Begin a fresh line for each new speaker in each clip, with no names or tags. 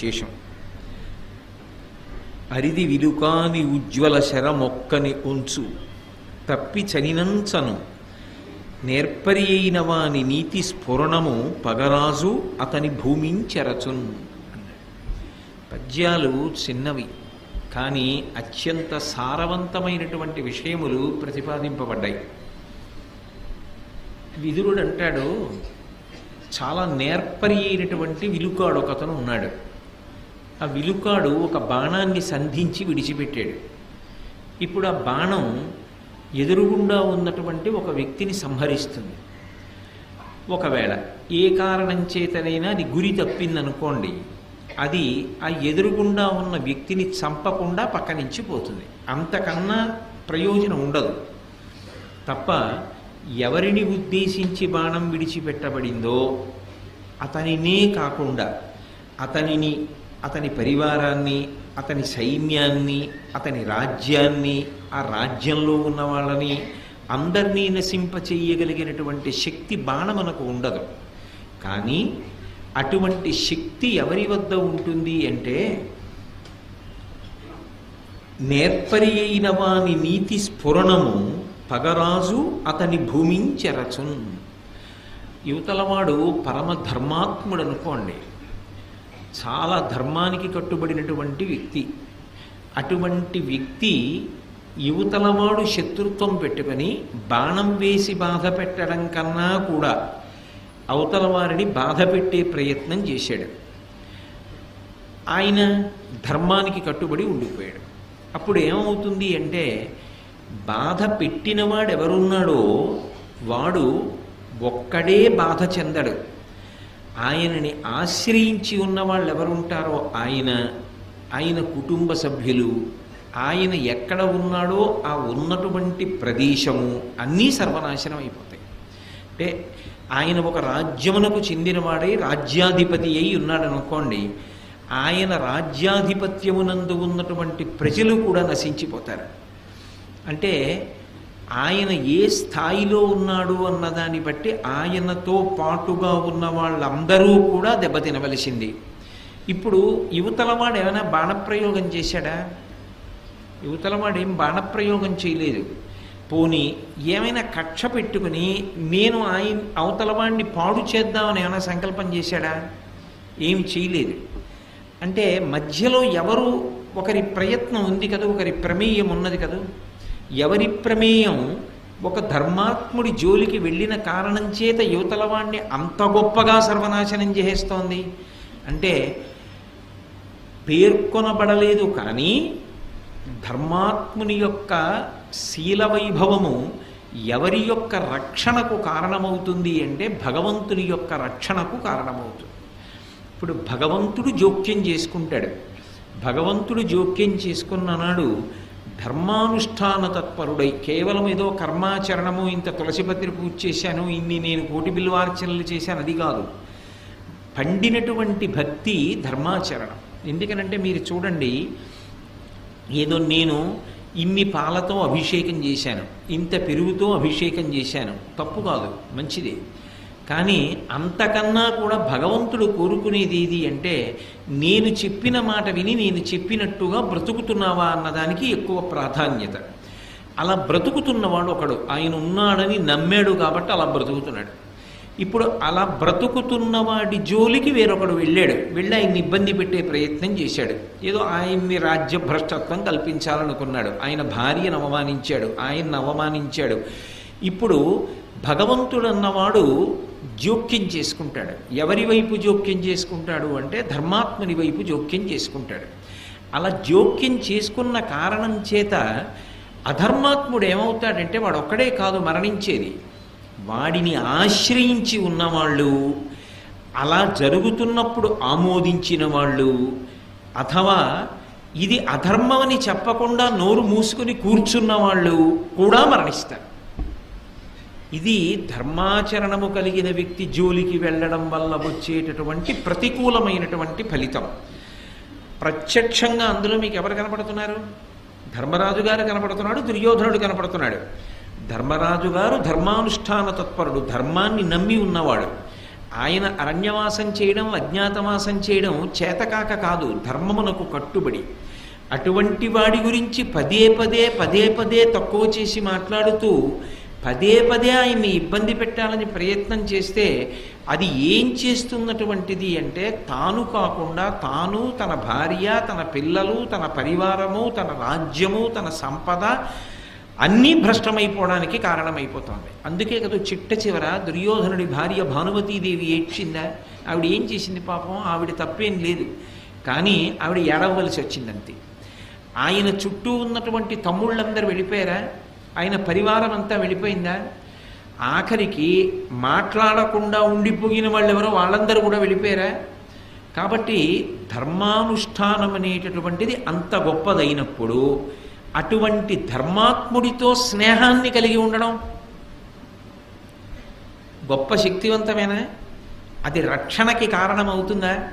శేషం అరిది విలుకాని ఉజ్వల శరమొక్కని ఉంచు తప్పి చనినంచను. నేర్పరి అయిన వాని నీతి స్ఫురణము పగరాజు అతని భూమించెరచున్. పద్యాలు చిన్నవి కానీ అత్యంత సారవంతమైనటువంటి విషయములు ప్రతిపాదింపబడ్డాయి. విదురుడు అంటాడు చాలా నేర్పరి అయినటువంటి విలుకాడొకతను ఉన్నాడు. ఆ విలుకాడు ఒక బాణాన్ని సంధించి విడిచిపెట్టాడు. ఇప్పుడు ఆ బాణం ఎదురుగుండా ఉన్నటువంటి ఒక వ్యక్తిని సంహరిస్తుంది. ఒకవేళ ఏ కారణం చేతనైనా అది గురి తప్పిందనుకోండి అది ఆ ఎదురుగుండా ఉన్న వ్యక్తిని చంపకుండా పక్క నుంచి పోతుంది. అంతకన్నా ప్రయోజనం ఉండదు. తప్ప ఎవరిని ఉద్దేశించి బాణం విడిచిపెట్టబడిందో అతనినే కాకుండా అతనిని అతని పరివారాన్ని అతని సైన్యాన్ని అతని రాజ్యాన్ని ఆ రాజ్యంలో ఉన్న వాళ్ళని అందరినీ నశింపచేయగలిగినటువంటి శక్తి బాణమనకు ఉండదు. కానీ అటువంటి శక్తి ఎవరి వద్ద ఉంటుంది అంటే నేర్పరి అయిన వాని నీతి స్ఫురణము పగరాజు అతని భూమించెరచున్. యువతలవాడు పరమధర్మాత్ముడు అనుకోండి చాలా ధర్మానికి కట్టుబడినటువంటి వ్యక్తి. అటువంటి వ్యక్తి యువతలవాడు శత్రుత్వం పెట్టుకొని బాణం వేసి బాధ పెట్టడం కన్నా కూడా అవతల వారిని బాధ పెట్టే ప్రయత్నం చేశాడు. ఆయన ధర్మానికి కట్టుబడి ఉండిపోయాడు. అప్పుడు ఏమవుతుంది అంటే బాధ పెట్టినవాడు ఎవరున్నాడో వాడు ఒక్కడే బాధ చెందడు. ఆయనని ఆశ్రయించి ఉన్న వాళ్ళు ఎవరుంటారో ఆయన ఆయన కుటుంబ సభ్యులు ఆయన ఎక్కడ ఉన్నాడో ఆ ఉన్నటువంటి ప్రదేశము అన్నీ సర్వనాశనం అయిపోతాయి. అంటే ఆయన ఒక రాజ్యమునకు చెందినవాడై రాజ్యాధిపతి అయి ఉన్నాడనుకోండి ఆయన రాజ్యాధిపత్యమునందు ఉన్నటువంటి ప్రజలు కూడా నశించిపోతారు. అంటే ఆయన ఏ స్థాయిలో ఉన్నాడు అన్నదాన్ని బట్టి ఆయనతో పాటుగా ఉన్న వాళ్ళందరూ కూడా దెబ్బతినవలసింది ఇప్పుడు యువతలవాడు ఏమైనా బాణప్రయోగం చేశాడా? యువతలవాడు ఏం బాణప్రయోగం చేయలేదు. పోని ఏమైనా కక్ష పెట్టుకుని నేను ఆయన అవతలవాడిని పాడు చేద్దామని ఏమైనా సంకల్పం చేశాడా? ఏం చేయలేదు. అంటే మధ్యలో ఎవరు ఒకరి ప్రయత్నం ఉంది కదా ఒకరి ప్రమేయం ఉన్నది కదా. ఎవరి ప్రమేయం ఒక ధర్మాత్ముడి జోలికి వెళ్ళిన కారణం చేత యువతలవాణ్ణి అంత గొప్పగా సర్వనాశనం చేస్తోంది. అంటే పేర్కొనబడలేదు కానీ ధర్మాత్ముని యొక్క శీల వైభవము ఎవరి యొక్క రక్షణకు కారణమవుతుంది అంటే భగవంతుని యొక్క రక్షణకు కారణమవుతుంది. ఇప్పుడు భగవంతుడు జోక్యం చేసుకుంటాడు. భగవంతుడు జోక్యం చేసుకున్న నాడు ధర్మానుష్ఠాన తత్పరుడై కేవలం ఏదో కర్మాచరణము ఇంత తులసిపత్రి పూజ చేశాను ఇన్ని నేను కోటి బిల్వార్చనలు చేశాను అది కాదు. పండినటువంటి భక్తి ధర్మాచరణం. ఎందుకనంటే మీరు చూడండి ఏదో నేను ఇన్ని పాలతో అభిషేకం చేశాను ఇంత పెరుగుతో అభిషేకం చేశాను తప్పు కాదు మంచిదే. కానీ అంతకన్నా కూడా భగవంతుడు కోరుకునేది ఏది అంటే నేను చెప్పిన మాట విని నేను చెప్పినట్టుగా బ్రతుకుతున్నావా అన్నదానికి ఎక్కువ ప్రాధాన్యత. అలా బ్రతుకుతున్నవాడు ఒకడు ఆయన ఉన్నాడని నమ్మాడు కాబట్టి అలా బ్రతుకుతున్నాడు. ఇప్పుడు అలా బ్రతుకుతున్నవాడి జోలికి వేరొకడు వెళ్ళాడు వెళ్ళి ఆయన్ని ఇబ్బంది పెట్టే ప్రయత్నం చేశాడు. ఏదో ఆయన్ని రాజ్య భ్రష్టత్వం కల్పించాలనుకున్నాడు. ఆయన భార్యను అవమానించాడు ఆయన్ని అవమానించాడు. ఇప్పుడు భగవంతుడు అన్నవాడు జోక్యం చేసుకుంటాడు. ఎవరి వైపు జోక్యం చేసుకుంటాడు అంటే ధర్మాత్ముని వైపు జోక్యం చేసుకుంటాడు. అలా జోక్యం చేసుకున్న కారణం చేత అధర్మాత్ముడు ఏమవుతాడంటే వాడు ఒక్కడే కాదు మరణించేది. వాడిని ఆశ్రయించి ఉన్నవాళ్ళు అలా జరుగుతున్నప్పుడు ఆమోదించిన వాళ్ళు అథవా ఇది అధర్మమని చెప్పకుండా నోరు మూసుకుని కూర్చున్న వాళ్ళు కూడా మరణిస్తారు. ఇది ధర్మాచరణము కలిగిన వ్యక్తి జోలికి వెళ్ళడం వల్ల వచ్చేటటువంటి ప్రతికూలమైనటువంటి ఫలితం. ప్రత్యక్షంగా అందులో మీకు ఎవరు కనపడుతున్నారు? ధర్మరాజు గారు కనపడుతున్నాడు దుర్యోధనుడు కనపడుతున్నాడు. ధర్మరాజు గారు ధర్మానుష్ఠాన తత్పరుడు ధర్మాన్ని నమ్మి ఉన్నవాడు. ఆయన అరణ్యవాసం చేయడం అజ్ఞాతవాసం చేయడం చేతకాక కాదు ధర్మమునకు కట్టుబడి. అటువంటి వాడి గురించి పదే పదే పదే పదే తక్కువ చేసి మాట్లాడుతూ పదే పదే ఆయన్ని ఇబ్బంది పెట్టాలని ప్రయత్నం చేస్తే అది ఏం చేస్తున్నటువంటిది అంటే తాను కాకుండా తాను తన భార్య తన పిల్లలు తన పరివారము తన రాజ్యము తన సంపద అన్నీ భ్రష్టమైపోవడానికి కారణమైపోతుంది. అందుకే కదా చిట్ట చివర దుర్యోధనుడి భార్య భానుమతీదేవి ఏడ్చిందా? ఆవిడ ఏం చేసింది పాపం? ఆవిడ తప్పేం లేదు. కానీ ఆవిడ ఏడవలసి వచ్చిందంతే. ఆయన చుట్టూ ఉన్నటువంటి తమ్ముళ్ళందరూ వెళ్ళిపోయారా? ఆయన పరివారం అంతా వెళ్ళిపోయిందా? ఆఖరికి మాట్లాడకుండా ఉండిపోయిన వాళ్ళు ఎవరో వాళ్ళందరూ కూడా వెళ్ళిపోయారా? కాబట్టి ధర్మానుష్ఠానం అనేటటువంటిది అంత గొప్పదైనప్పుడు అటువంటి ధర్మాత్ముడితో స్నేహాన్ని కలిగి ఉండడం గొప్ప శక్తివంతమేనా? అది రక్షణకి కారణమవుతుందా?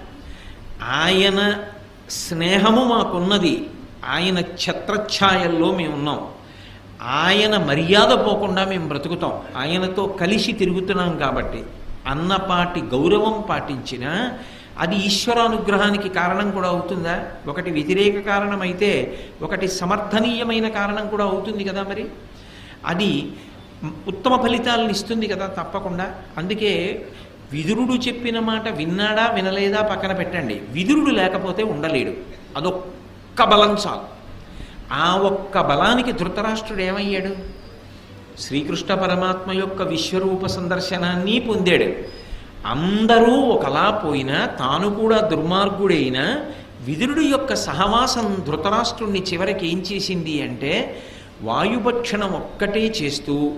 ఆయన స్నేహము మాకున్నది. ఆయన ఛత్రఛాయల్లో మేము ఉన్నాం ఆయన మర్యాద పోకుండా మేము బ్రతుకుతాం. ఆయనతో కలిసి తిరుగుతున్నాం కాబట్టి అన్నపాటి గౌరవం పాటించిన అది ఈశ్వరానుగ్రహానికి కారణం కూడా అవుతుందా? ఒకటి వ్యతిరేక కారణమైతే ఒకటి సమర్థనీయమైన కారణం కూడా అవుతుంది కదా మరి? అది ఉత్తమ ఫలితాలను ఇస్తుంది కదా తప్పకుండా. అందుకే విదురుడు చెప్పిన మాట విన్నాడా వినలేదా పక్కన పెట్టండి. విదురుడు లేకపోతే ఉండలేడు. అదొక్క బలం చాలు. ఆ ఒక్క బలానికి ధృతరాష్ట్రుడు ఏమయ్యాడు? శ్రీకృష్ణ పరమాత్మ యొక్క విశ్వరూప సందర్శనాన్ని పొందాడు. అందరూ ఒకలా పోయినా తాను కూడా దుర్మార్గుడైన విదురుడు యొక్క సహవాసం ధృతరాష్ట్రుణ్ణి చివరికి ఏం చేసింది అంటే వాయుభక్షణం ఒక్కటే చేస్తూ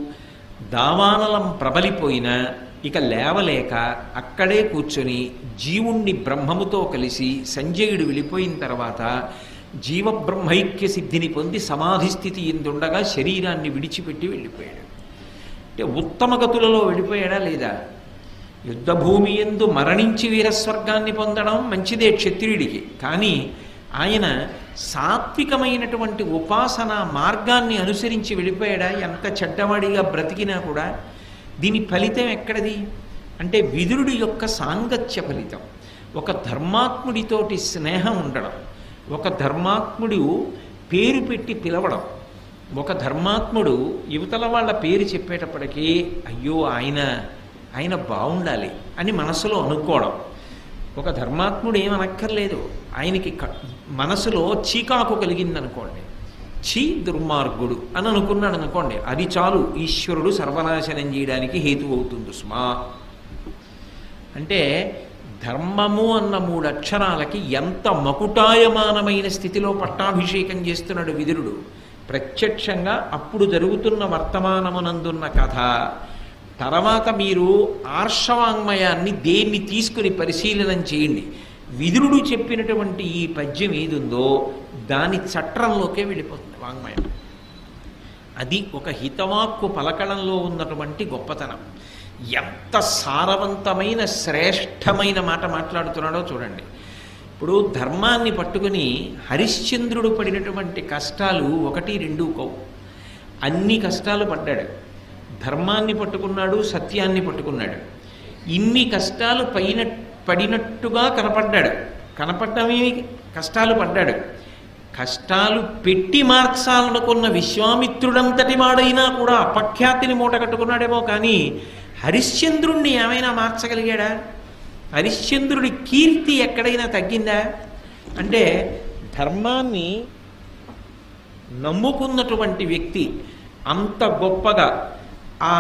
దావానలం ప్రబలిపోయిన ఇక లేవలేక అక్కడే కూర్చొని జీవుణ్ణి బ్రహ్మముతో కలిసి సంజయుడు వెళ్ళిపోయిన తర్వాత జీవబ్రహ్మైక్య సిద్ధిని పొంది సమాధి స్థితి ఎందుండగా శరీరాన్ని విడిచిపెట్టి వెళ్ళిపోయాడు. అంటే ఉత్తమ గతులలో వెళ్ళిపోయాడా లేదా? యుద్ధభూమి ఎందు మరణించి వీరస్వర్గాన్ని పొందడం మంచిదే క్షత్రియుడికి. కానీ ఆయన సాత్వికమైనటువంటి ఉపాసన మార్గాన్ని అనుసరించి వెళ్ళిపోయాడా? ఎంత చెడ్డవాడిగా బ్రతికినా కూడా దీని ఫలితం ఎక్కడది? అంటే విదురుడి యొక్క సాంగత్య ఫలితం. ఒక ధర్మాత్ముడితోటి స్నేహం ఉండడం. ఒక ధర్మాత్ముడు పేరు పెట్టి పిలవడం. ఒక ధర్మాత్ముడు యువతల వాళ్ళ పేరు చెప్పేటప్పటికీ అయ్యో ఆయన ఆయన బాగుండాలి అని మనసులో అనుకోవడం. ఒక ధర్మాత్ముడు ఏమనక్కర్లేదు ఆయనకి మనసులో చీకాకు కలిగిందనుకోండి. చీ దుర్మార్గుడు అని అనుకున్నాడు అనుకోండి అది చాలు ఈశ్వరుడు సర్వనాశనం చేయడానికి హేతు అవుతుంది సుమా. అంటే ధర్మము అన్న మూడు అక్షరాలకి ఎంత మకుటాయమానమైన స్థితిలో పట్టాభిషేకం చేస్తున్నాడు విదురుడు. ప్రత్యక్షంగా అప్పుడు జరుగుతున్న వర్తమానమునందున్న కథ. తర్వాత మీరు ఆర్షవాంగ్మయాన్ని దేన్ని తీసుకుని పరిశీలనం చేయండి. విదురుడు చెప్పినటువంటి ఈ పద్యం ఏదుందో దాని చట్రంలోకే వెళ్ళిపోతుంది వాంగ్మయం. అది ఒక హితవాక్కు పలకడంలో ఉన్నటువంటి గొప్పతనం. ఎంత సారవంతమైన శ్రేష్టమైన మాట మాట్లాడుతున్నాడో చూడండి. ఇప్పుడు ధర్మాన్ని పట్టుకుని హరిశ్చంద్రుడు పడినటువంటి కష్టాలు ఒకటి రెండు కవు అన్ని కష్టాలు పడ్డాడు. ధర్మాన్ని పట్టుకున్నాడు సత్యాన్ని పట్టుకున్నాడు. ఇన్ని కష్టాలు పైన పడినట్టుగా కనపడ్డాడు. కనపడ్డమేమి? కష్టాలు పడ్డాడు. కష్టాలు పెట్టి మార్చాలనుకున్న విశ్వామిత్రుడంతటి వాడైనా కూడా అపఖ్యాతిని మూట కట్టుకున్నాడేమో కానీ హరిశ్చంద్రుణ్ణి ఏమైనా మార్చగలిగాడా? హరిశ్చంద్రుడి కీర్తి ఎక్కడైనా తగ్గిందా? అంటే ధర్మాన్ని నమ్ముకున్నటువంటి వ్యక్తి అంత గొప్పగా ఆ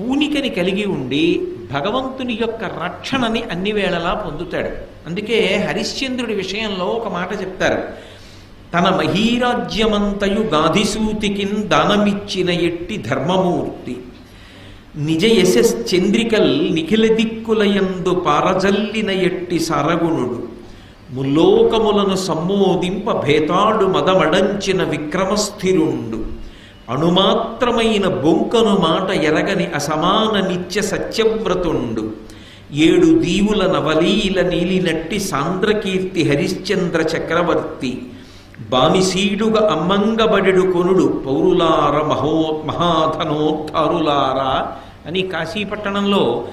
పూనికని కలిగి ఉండి భగవంతుని యొక్క రక్షణని అన్ని వేళలా పొందుతాడు. అందుకే హరిశ్చంద్రుడి విషయంలో ఒక మాట చెప్తారు. తన మహీరాజ్యమంతయు గాధిసూతికిన్ దానమిచ్చిన ఎట్టి ధర్మమూర్తి. నిజ యశస్ చంద్రికల్ నిఖిల దిక్కులయందు పారజల్లిన ఎట్టి సరగుణుడు ముల్లోకములను సమ్మోదింప భేతాడు మదమడంచిన విక్రమస్థిరుండు. అణుమాత్రమైన బొంకను మాట ఎరగని అసమాన నిత్య సత్యవ్రతుండు. ఏడు దీవుల నవలీల నీలినట్టి సాంద్రకీర్తి హరిశ్చంద్ర చక్రవర్తి. బానిసీడుగా అమ్మంగబడెడు కొనుడు పౌరులార మహో మహాధనోద్ధారులారా అని కాశీపట్టణంలో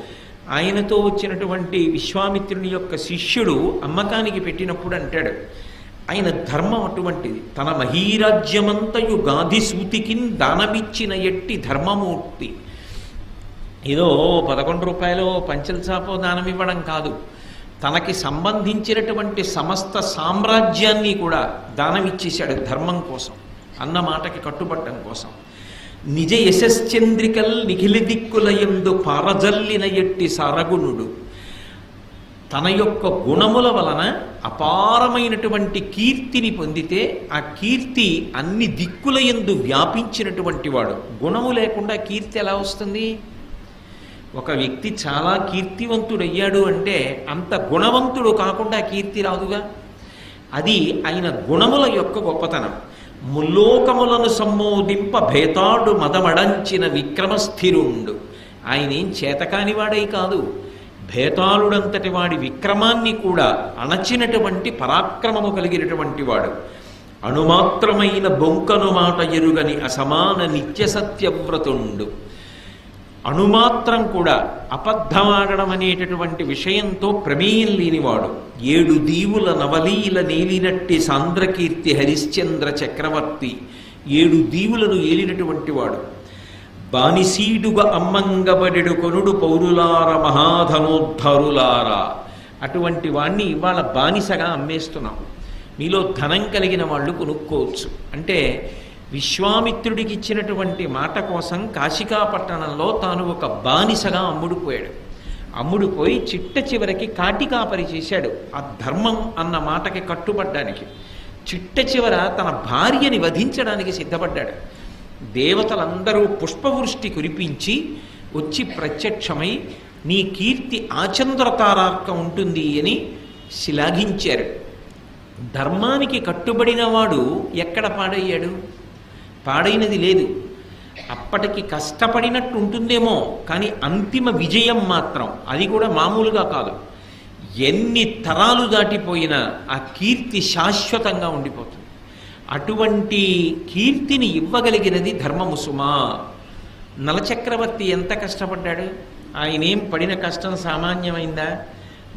ఆయనతో వచ్చినటువంటి విశ్వామిత్రుని యొక్క శిష్యుడు అమ్మకానికి పెట్టినప్పుడు అంటాడు ఆయన ధర్మం అటువంటిది. తన మహీరాజ్యమంతయు గాధి సూతికిన్ దానమిచ్చిన ఎట్టి ధర్మమూర్తి. ఏదో పదకొండు రూపాయలు పంచల చాపో దానం ఇవ్వడం కాదు. తనకి సంబంధించినటువంటి సమస్త సామ్రాజ్యాన్ని కూడా దానమిచ్చేశాడు ధర్మం కోసం అన్న మాటకి కట్టుబట్టం కోసం. నిజ యశశ్చంద్రికల్ నిఖిలి దిక్కులయందు పారజల్లిన ఎట్టి సరగుణుడు తన యొక్క గుణముల వలన అపారమైనటువంటి కీర్తిని పొందితే ఆ కీర్తి అన్ని దిక్కుల యందు వ్యాపించినటువంటి వాడు. గుణము లేకుండా కీర్తి ఎలా వస్తుంది? ఒక వ్యక్తి చాలా కీర్తివంతుడయ్యాడు అంటే అంత గుణవంతుడు కాకుండా కీర్తి రాదుగా? అది ఆయన గుణముల యొక్క గొప్పతనం. ముల్లోకములను సమ్మోదింప భేతాడు మదమడంచిన విక్రమస్థిరుండు. ఆయన ఏం చేతకానివాడై కాదు. భేతాళుడంతటి వాడి విక్రమాన్ని కూడా అణచినటువంటి పరాక్రమము కలిగినటువంటి వాడు. అణుమాత్రమైన బొంకను మాట ఎరుగని అసమాన నిత్యసత్యవ్రతుండు. అణుమాత్రం కూడా అబద్ధమాడడం అనేటటువంటి విషయంతో ప్రమేయం లేనివాడు. ఏడు దీవుల నవలీల నేలినట్టి సాంద్రకీర్తి హరిశ్చంద్ర చక్రవర్తి ఏడు దీవులను ఏలినటువంటి వాడు. బానిసీడుగా అమ్మంగబడెడు కొనుడు పౌరులార మహాధనోద్ధరులారా. అటువంటి వాణ్ణి ఇవాళ బానిసగా అమ్మేస్తున్నాం. మీలో ధనం కలిగిన వాళ్ళు కొనుక్కోవచ్చు. అంటే విశ్వామిత్రుడికి ఇచ్చినటువంటి మాట కోసం కాశికాపట్టణంలో తాను ఒక బానిసగా అమ్ముడుపోయాడు. అమ్ముడుపోయి చిట్ట చివరికి కాటికాపరి చేశాడు ఆ ధర్మం అన్న మాటకి కట్టుబడ్డానికి. చిట్ట చివర తన భార్యని వధించడానికి సిద్ధపడ్డాడు. దేవతలందరూ పుష్పవృష్టి కురిపించి వచ్చి ప్రత్యక్షమై నీ కీర్తి ఆచంద్రతారార్క ఉంటుంది అని శ్లాఘించారు. ధర్మానికి కట్టుబడినవాడు ఎక్కడ పాడయ్యాడు? పాడైనది లేదు. అప్పటికి కష్టపడినట్టు ఉంటుందేమో కానీ అంతిమ విజయం మాత్రం అది కూడా మామూలుగా కాదు. ఎన్ని తరాలు దాటిపోయినా ఆ కీర్తి శాశ్వతంగా ఉండిపోతుంది. అటువంటి కీర్తిని ఇవ్వగలిగినది ధర్మము సుమా. నలచక్రవర్తి ఎంత కష్టపడ్డాడు? ఆయనేం పడిన కష్టం సామాన్యమైందా?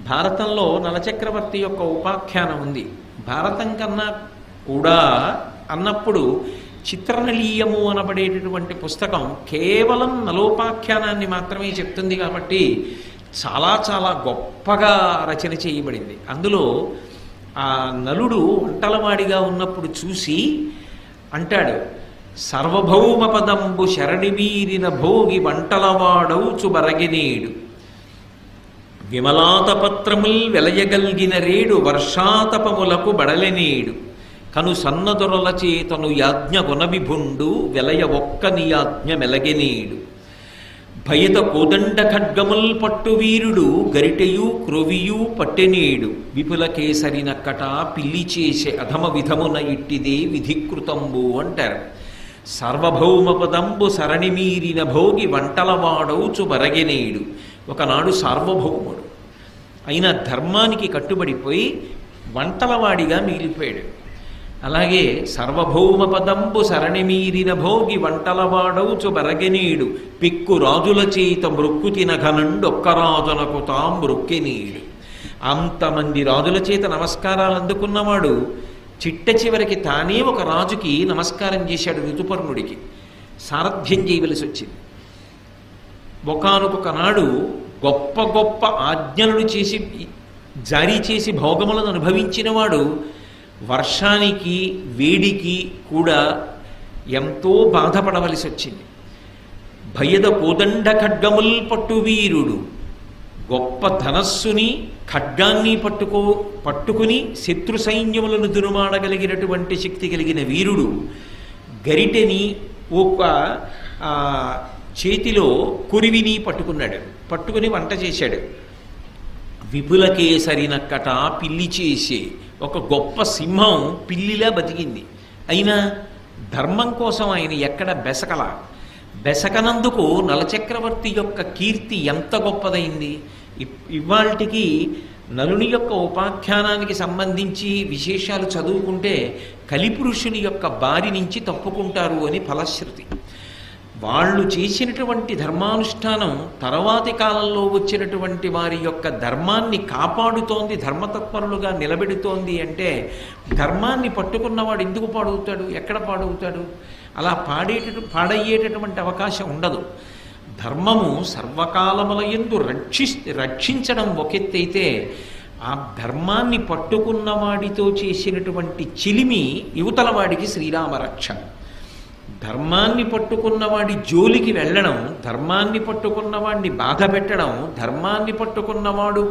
భారతంలో నలచక్రవర్తి యొక్క ఉపాఖ్యానం ఉంది. భారతం కన్నా కూడా అన్నప్పుడు చిత్రనలీయము అనబడేటటువంటి పుస్తకం కేవలం నలోపాఖ్యానాన్ని మాత్రమే చెప్తుంది కాబట్టి చాలా చాలా గొప్పగా రచన చేయబడింది. అందులో ఆ నలుడు వంటలవాడిగా ఉన్నప్పుడు చూసి అంటాడు సర్వభౌమ పదంబు శరణిమీరిన భోగి వంటలవాడౌచు బరగినేడు. విమలాతపత్రముల్ వెలయగల్గిన రేడు వర్షాతపములకు బడలెనేడు. కను సన్నదొరల చేతను యాజ్ఞ గుణవిభుండు వెలయ ఒక్క నియాజ్ఞ మెలగెనీడు భయత కోదండ ఖడ్గముల్ పట్టు వీరుడు గరిటయు క్రొవియు పట్టెనేడు విపుల కేసరి నక్కట పిల్లి చేసే అధమ విధమున ఇట్టిదే విధికృతంబు అంటారు. సర్వభౌమ పదంబు సరణిమీరిన భోగి వంటలవాడవుచు బరగెనేడు ఒకనాడు సార్వభౌముడు. అయిన ధర్మానికి కట్టుబడిపోయి వంటలవాడిగా మిగిలిపోయాడు. అలాగే సర్వభౌమ పదంబు సరణిమీరిన భోగి వంటలవాడౌచు బరగనీడు. పిక్కు రాజుల చేత మృక్కు తినఘనండొక్కరాజునకు తాం మృక్కినీడు. అంతమంది రాజుల చేత నమస్కారాలు అందుకున్నవాడు చిట్ట చివరికి తానే ఒక రాజుకి నమస్కారం చేశాడు ఋతుపర్ణుడికి. సారథ్యం చేయవలసి వచ్చింది ఒకనొక నాడు గొప్ప గొప్ప ఆజ్ఞలను చేసి జారీ చేసి భోగములను అనుభవించినవాడు వర్షానికి వేడికి కూడా ఎంతో బాధపడవలసి వచ్చింది. భయద కోదండ ఖడ్గముల్ పట్టు వీరుడు. గొప్ప ధనస్సుని ఖడ్గాన్ని పట్టుకో పట్టుకుని శత్రు సైన్యములను దురుమాడగలిగినటువంటి శక్తి కలిగిన వీరుడు గరిటెని ఒక చేతిలో కురివిని పట్టుకున్నాడు. పట్టుకుని వంట చేశాడు. విపులకేసరినక్కట పిల్లి చేసే ఒక గొప్ప సింహం పిల్లిలా బతికింది. అయినా ధర్మం కోసం ఆయన ఎక్కడ బెసకల? బెసకనందుకు నలచక్రవర్తి యొక్క కీర్తి ఎంత గొప్పదైంది? ఇవాళకి నలుని యొక్క ఉపాఖ్యానానికి సంబంధించి విశేషాలు చదువుకుంటే కలిపురుషుని యొక్క బారి నుంచి తప్పుకుంటారు అని ఫలశ్రుతి. వాళ్ళు చేసినటువంటి ధర్మానుష్ఠానం తర్వాతి కాలంలో వచ్చినటువంటి వారి యొక్క ధర్మాన్ని కాపాడుతోంది ధర్మతత్పరులుగా నిలబెడుతోంది అంటే ధర్మాన్ని పట్టుకున్నవాడు ఎందుకు పాడవుతాడు? ఎక్కడ పాడవుతాడు? అలా పాడేట పాడయ్యేటటువంటి అవకాశం ఉండదు. ధర్మము సర్వకాలముల ఎందు రక్షి రక్షించడం ఒకెత్తైతే ఆ ధర్మాన్ని పట్టుకున్న వాడితో చేసినటువంటి చిలిమి యువతల వాడికి శ్రీరామ రక్షణ ధర్మాన్ని పట్టుకున్నవాడి జోలికి వెళ్ళడం ధర్మాన్ని పట్టుకున్నవాడిని బాధ పెట్టడం ధర్మాన్ని పట్టుకున్నవాడు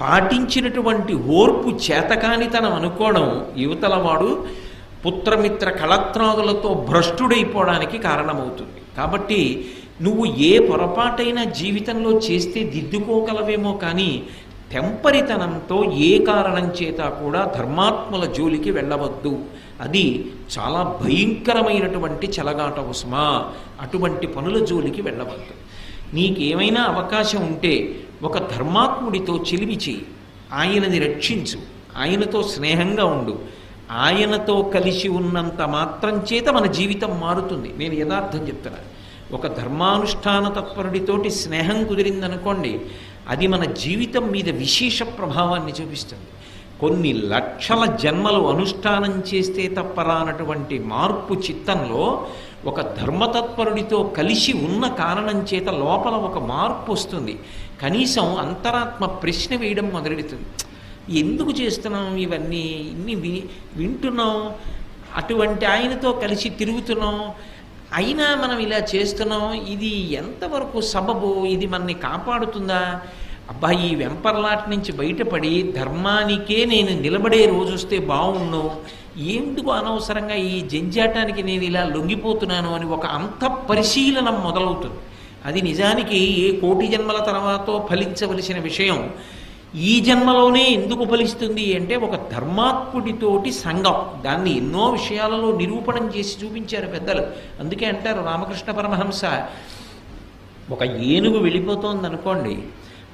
పాటించినటువంటి ఓర్పు చేతకానితనం అనుకోవడం యువతల వాడు పుత్రమిత్ర కళత్రాదులతో భ్రష్టుడైపోవడానికి కారణమవుతుంది. కాబట్టి నువ్వు ఏ పొరపాటైనా జీవితంలో చేస్తే దిద్దుకోగలవేమో కానీ తెంపరితనంతో ఏ కారణం చేత కూడా ధర్మాత్ముల జోలికి వెళ్ళవద్దు. అది చాలా భయంకరమైనటువంటి చెలగాట ఉస్మా. అటువంటి పనుల జోలికి వెళ్ళవద్దు. నీకేమైనా అవకాశం ఉంటే ఒక ధర్మాత్ముడితో చెలివిచి ఆయనని రక్షించు. ఆయనతో స్నేహంగా ఉండు. ఆయనతో కలిసి ఉన్నంత మాత్రం చేత మన జీవితం మారుతుంది. నేను యథార్థం చెప్తున్నా. ఒక ధర్మానుష్ఠాన తత్పరుడితోటి స్నేహం కుదిరిందనుకోండి అది మన జీవితం మీద విశేష ప్రభావాన్ని చూపిస్తుంది. కొన్ని లక్షల జన్మలు అనుష్ఠానం చేస్తే తప్పరానటువంటి మార్పు చిత్తంలో ఒక ధర్మతత్పరుడితో కలిసి ఉన్న కారణం చేత లోపల ఒక మార్పు వస్తుంది. కనీసం అంతరాత్మ ప్రశ్న వేయడం మొదలెడుతుంది. ఎందుకు చేస్తున్నాం ఇవన్నీ? ఇన్ని వి వింటున్నాం. అటువంటి ఆయనతో కలిసి తిరుగుతున్నాం. అయినా మనం ఇలా చేస్తున్నాం. ఇది ఎంతవరకు సబబు? ఇది మనని కాపాడుతుందా? అబ్బా ఈ వెంపర్లాట్ నుంచి బయటపడి ధర్మానికే నేను నిలబడే రోజు వస్తే బాగుండు ఎందుకు అనవసరంగా ఈ జంజాటానికి నేను ఇలా లొంగిపోతున్నాను అని ఒక అంత పరిశీలన మొదలవుతుంది. అది నిజానికి ఏ కోటి జన్మల తర్వాత ఫలించవలసిన విషయం. ఈ జన్మలోనే ఎందుకు ఫలిస్తుంది అంటే ఒక ధర్మాత్ముడితోటి సంఘం. దాన్ని ఎన్నో విషయాలలో నిరూపణం చేసి చూపించారు పెద్దలు. అందుకే అంటారు రామకృష్ణ పరమహంస ఒక ఏనుగు వెళ్ళిపోతోంది అనుకోండి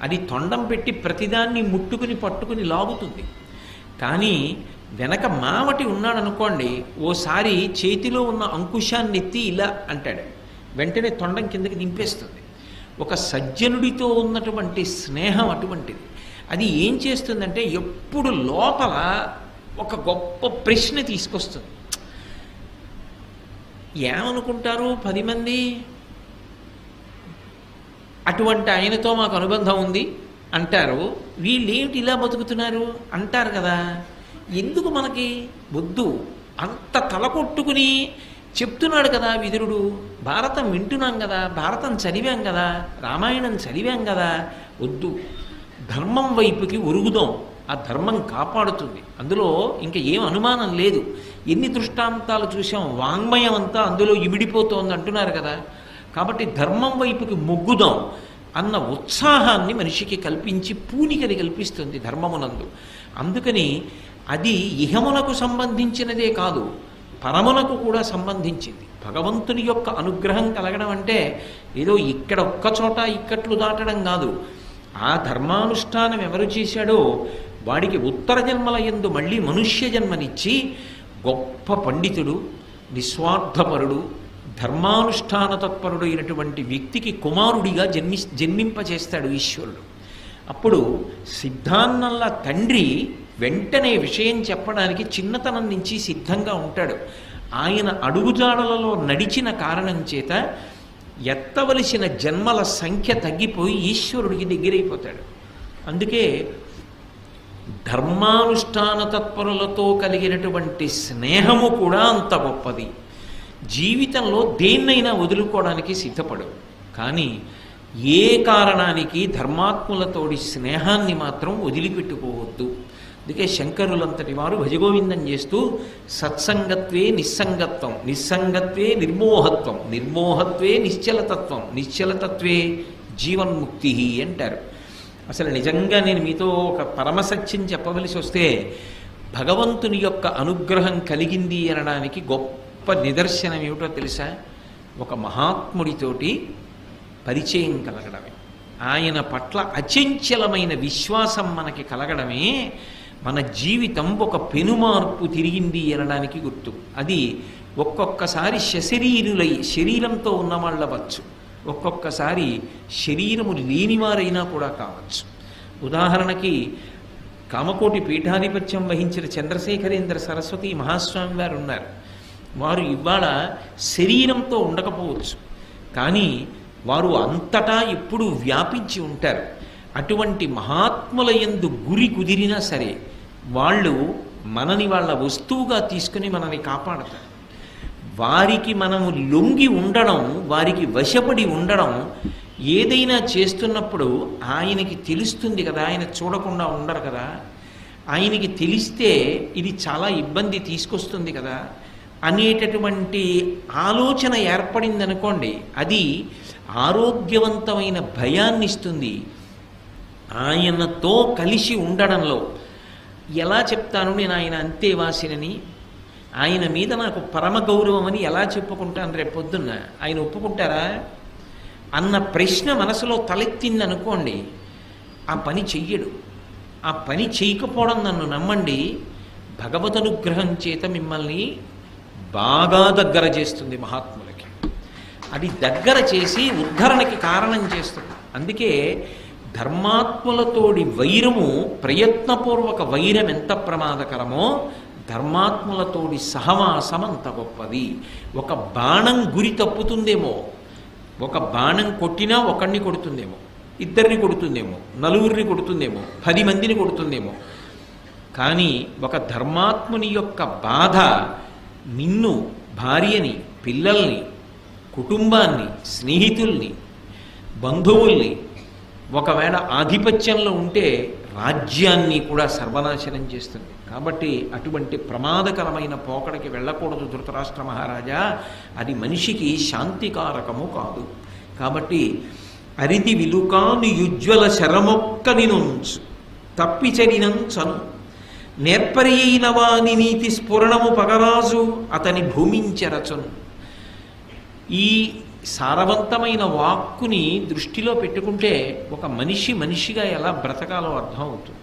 అది తొండం పెట్టి ప్రతిదాన్ని ముట్టుకుని పట్టుకుని లాగుతుంది. కానీ వెనక మావటి ఉన్నాడనుకోండి ఓసారి చేతిలో ఉన్న అంకుశాన్ని ఎత్తి ఇలా అంటాడు. వెంటనే తొండం కిందకి దింపేస్తుంది. ఒక సజ్జనుడితో ఉన్నటువంటి స్నేహం అటువంటిది. అది ఏం చేస్తుందంటే ఎప్పుడు లోపల ఒక గొప్ప ప్రశ్న తీసుకొస్తుంది. ఏమనుకుంటారు పది మంది? అటువంటి ఆయనతో మాకు అనుబంధం ఉంది అంటారు. వీళ్ళేమిటి ఇలా బతుకుతున్నారు? అంటారు కదా. ఎందుకు మనకి వద్దు అంత తలకొట్టుకుని చెప్తున్నాడు కదా విదురుడు. భారతం వింటున్నాం కదా. భారతం చదివాం కదా. రామాయణం చదివాం కదా. వద్దు ధర్మం వైపుకి ఒరుగుదాం. ఆ ధర్మం కాపాడుతుంది. అందులో ఇంకా ఏం అనుమానం లేదు. ఎన్ని దృష్టాంతాలు చూసాం? వాంగ్మయం అంతా అందులో ఇమిడిపోతోంది అంటున్నారు కదా. కాబట్టి ధర్మం వైపుకి మొగ్గుదాం అన్న ఉత్సాహాన్ని మనిషికి కల్పించి పూనికని కల్పిస్తుంది ధర్మమునందు. అందుకని అది ఇహమునకు సంబంధించినదే కాదు పరమునకు కూడా సంబంధించింది. భగవంతుని యొక్క అనుగ్రహం కలగడం అంటే ఏదో ఇక్కడ ఒక్క చోట ఇక్కట్లు దాటడం కాదు. ఆ ధర్మానుష్ఠానం ఎవరు చేశాడో వాడికి ఉత్తర జన్మల ఎందు మళ్ళీ మనుష్య జన్మనిచ్చి గొప్ప పండితుడు నిస్వార్థపరుడు ధర్మానుష్ఠాన తత్పరుడు అయినటువంటి వ్యక్తికి కుమారుడిగా జన్మి జన్మింపజేస్తాడు ఈశ్వరుడు. అప్పుడు సిద్ధాన్నంలా తండ్రి వెంటనే విషయం చెప్పడానికి చిన్నతనం నుంచి సిద్ధంగా ఉంటాడు. ఆయన అడుగుజాడలలో నడిచిన కారణం చేత ఎత్తవలసిన జన్మల సంఖ్య తగ్గిపోయి ఈశ్వరుడికి దగ్గరైపోతాడు. అందుకే ధర్మానుష్ఠాన తత్పరులతో కలిగినటువంటి స్నేహము కూడా అంత గొప్పది. జీవితంలో దేన్నైనా వదులుకోవడానికి సిద్ధపడు కానీ ఏ కారణానికి ధర్మాత్ములతోడి స్నేహాన్ని మాత్రం వదిలిపెట్టుకోవద్దు. అందుకే శంకరులంతటి వారు భజగోవిందం చేస్తూ సత్సంగత్వే నిస్సంగత్వం నిస్సంగత్వే నిర్మోహత్వం నిర్మోహత్వే నిశ్చలతత్వం నిశ్చలతత్వే జీవన్ముక్తి అంటారు. అసలు నిజంగా నేను మీతో ఒక పరమసత్యం చెప్పవలసి వస్తే భగవంతుని యొక్క అనుగ్రహం కలిగింది అనడానికి గొప్ప నిదర్శనం ఏమిటో తెలుసా? ఒక మహాత్ముడితోటి పరిచయం కలగడమే. ఆయన పట్ల అచంచలమైన విశ్వాసం మనకి కలగడమే. మన జీవితం ఒక పెనుమార్పు తిరిగింది అనడానికి గుర్తు. అది ఒక్కొక్కసారి శశరీరులై శరీరంతో ఉన్నవాళ్ళవచ్చు. ఒక్కొక్కసారి శరీరము లేనివారైనా కూడా కావచ్చు. ఉదాహరణకి కామకోటి పీఠాధిపత్యం వహించిన చంద్రశేఖరేంద్ర సరస్వతి మహాస్వామి వారు ఉన్నారు. వారు ఇవాళ శరీరంతో ఉండకపోవచ్చు. కానీ వారు అంతటా ఎప్పుడూ వ్యాపించి ఉంటారు. అటువంటి మహాత్ముల ఎందు గురి కుదిరినా సరే వాళ్ళు మనని వాళ్ళ వస్తువుగా తీసుకుని మనని కాపాడతారు. వారికి మనము లొంగి ఉండడం వారికి వశపడి ఉండడం ఏదైనా చేస్తున్నప్పుడు ఆయనకి తెలుస్తుంది కదా ఆయన చూడకుండా ఉండరు కదా. ఆయనకి తెలిస్తే ఇది చాలా ఇబ్బంది తీసుకొస్తుంది కదా. అనేటటువంటి ఆలోచన ఏర్పడింది అనుకోండి అది ఆరోగ్యవంతమైన భయాన్ని ఇస్తుంది ఆయనతో కలిసి ఉండడంలో. ఎలా చెప్తాను నేను ఆయన అంతేవాసినని ఆయన మీద నాకు పరమ గౌరవం అని ఎలా చెప్పుకుంటాను రేపు పొద్దున్న? ఆయన ఒప్పుకుంటారా? అన్న ప్రశ్న మనసులో తలెత్తింది అనుకోండి ఆ పని చెయ్యడు. ఆ పని చేయకపోవడం నన్ను నమ్మండి భగవద్ అనుగ్రహం చేత మిమ్మల్ని బాగా దగ్గర చేస్తుంది మహాత్ములకి. అది దగ్గర చేసి ఉద్ధరణకి కారణం చేస్తుంది. అందుకే ధర్మాత్ములతోడి వైరము ప్రయత్నపూర్వక వైరం ఎంత ప్రమాదకరమో ధర్మాత్ములతోడి సహవాసం అంత గొప్పది. ఒక బాణం గురి తప్పుతుందేమో ఒక బాణం కొట్టినా ఒకడిని కొడుతుందేమో ఇద్దరిని కొడుతుందేమో నలుగురిని కొడుతుందేమో పది మందిని కొడుతుందేమో. కానీ ఒక ధర్మాత్ముని యొక్క బాధ నిన్ను భార్యని పిల్లల్ని కుటుంబాన్ని స్నేహితుల్ని బంధువుల్ని ఒకవేళ ఆధిపత్యంలో ఉంటే రాజ్యాన్ని కూడా సర్వనాశనం చేస్తుంది. కాబట్టి అటువంటి ప్రమాదకరమైన పోకడకి వెళ్ళకూడదు ధృతరాష్ట్ర మహారాజా. అది మనిషికి శాంతికారకము కాదు. కాబట్టి అరిది విలుకాను యుజ్వల శరమొక్కని నుంచు తప్పిచరినంచను. నేర్పరి అయిన వాని నీతి స్ఫురణము పగరాజు అతని భూమించరచను. ఈ సారవంతమైన వాక్కుని దృష్టిలో పెట్టుకుంటే ఒక మనిషి మనిషిగా ఎలా బ్రతకాలో అర్థం అవుతుంది.